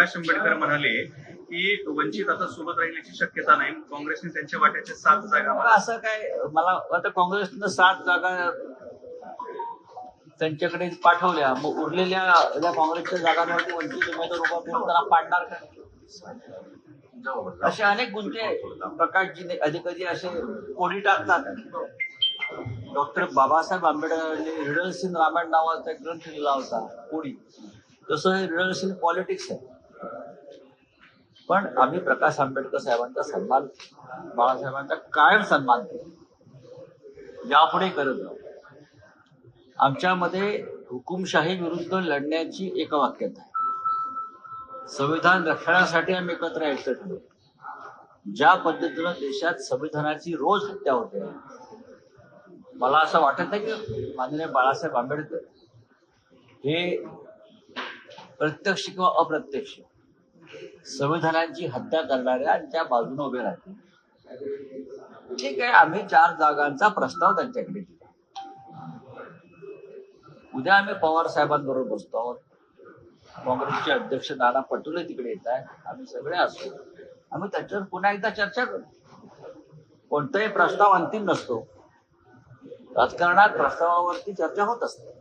प्रकाश आंबेडकर म्हणाले की वंचित आता सोबत राहिल्याची शक्यता नाही. काँग्रेसने त्यांच्या वाट्याच्या सात जागा असं काय मला आता काँग्रेसनं सात जागा त्यांच्याकडे पाठवल्या. मग उरलेल्या या काँग्रेसच्या जागांवरती वंचित उमेदवार उभा करून त्यांना पाडणार का? असे अनेक गुंते प्रकाशजीने कधी कधी असे कोडी टाकतात. डॉक्टर बाबासाहेब आंबेडकरांनी रिडल्स इन रामायण नावाचा ग्रंथ लिहिला होता कोडी. तसं हे रिडल्स इन पॉलिटिक्स आहे. पण आम्ही प्रकाश आंबेडकर साहेबांचा सन्मान बाळासाहेबांचा कायम सन्मान केला. यापुढे करत राहू आमच्यामध्ये हुकुमशाही विरुद्ध लढण्याची एकवाक्यता आहे. संविधान रक्षणासाठी आम्ही एकत्र यायचं ठरवलं ज्या पद्धतीनं देशात संविधानाची रोज हत्या होते मला असं वाटत नाही की माननीय बाळासाहेब आंबेडकर हे प्रत्यक्ष किंवा अप्रत्यक्ष संविधानाची हत्या करणाऱ्या त्या बाजूने उभे राहतील. ठीक आहे आम्ही चार जागांचा प्रस्ताव त्यांच्याकडे दिला. उद्या आम्ही पवार साहेबांबरोबर बसतो आहोत. काँग्रेसचे अध्यक्ष नाना पटोले तिकडे येत आहेत. आम्ही सगळे असतो. आम्ही त्याच्यावर पुन्हा एकदा चर्चा करू. कोणताही प्रस्ताव अंतिम नसतो. राजकारणात प्रस्तावावरती चर्चा होत असते.